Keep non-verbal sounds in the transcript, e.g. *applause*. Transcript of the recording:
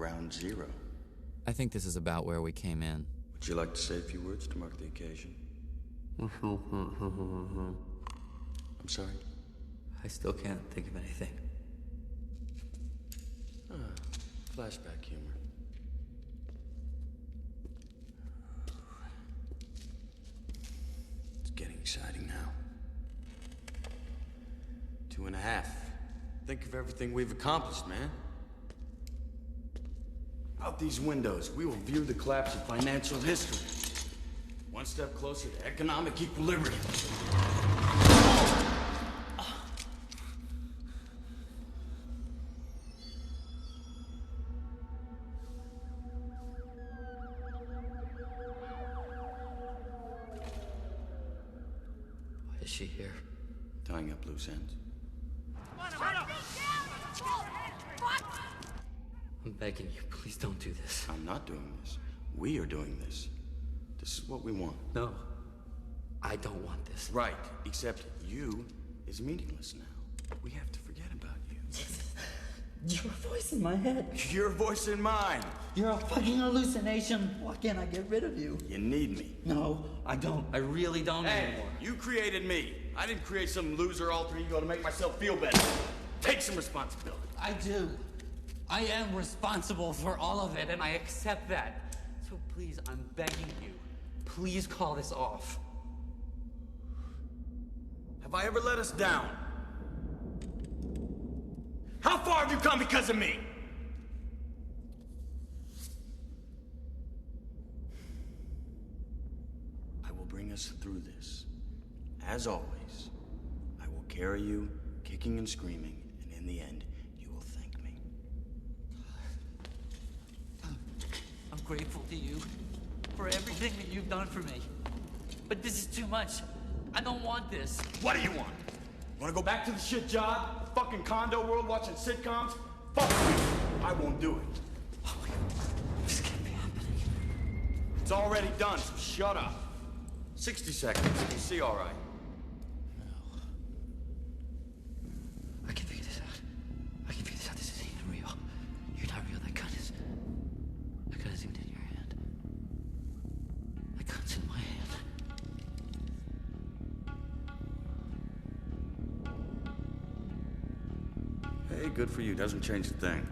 ground zero. I think this is about where we came in. Would you like to say a few words to mark the occasion? *laughs* I'm sorry? I still can't think of anything. Ah, flashback humor. It's getting exciting now. Two and a half. Think of everything we've accomplished, man. Out these windows, we will view the collapse of financial history. One step closer to economic equilibrium. Why is she here? Tying up loose ends. I'm begging you, please don't do this. I'm not doing this. We are doing this. This is what we want. No. I don't want this. Right, except you is meaningless now. We have to forget about you. *laughs* Your voice in my head. Your voice in mine. You're a fucking hallucination. Why can't I get rid of you? You need me. No, I don't. I really don't Hey, anymore. you created me. I didn't create some loser alter ego to make myself feel better. Take some responsibility. I do. I am responsible for all of it, and I accept that. So please, I'm begging you, please call this off. Have I ever let us down? How far have you come because of me? I will bring us through this. As always, I will carry you, kicking and screaming, and in the end, you will thank me. I'm grateful to you for everything that you've done for me. But this is too much. I don't want this. What do you want? Want to go back to the shit job? Fucking condo world watching sitcoms? Fuck you. I won't do it. Oh my god. This can't be happening. It's already done, so shut up. 60 seconds. You'll see all Hey, good for you. Doesn't change a thing.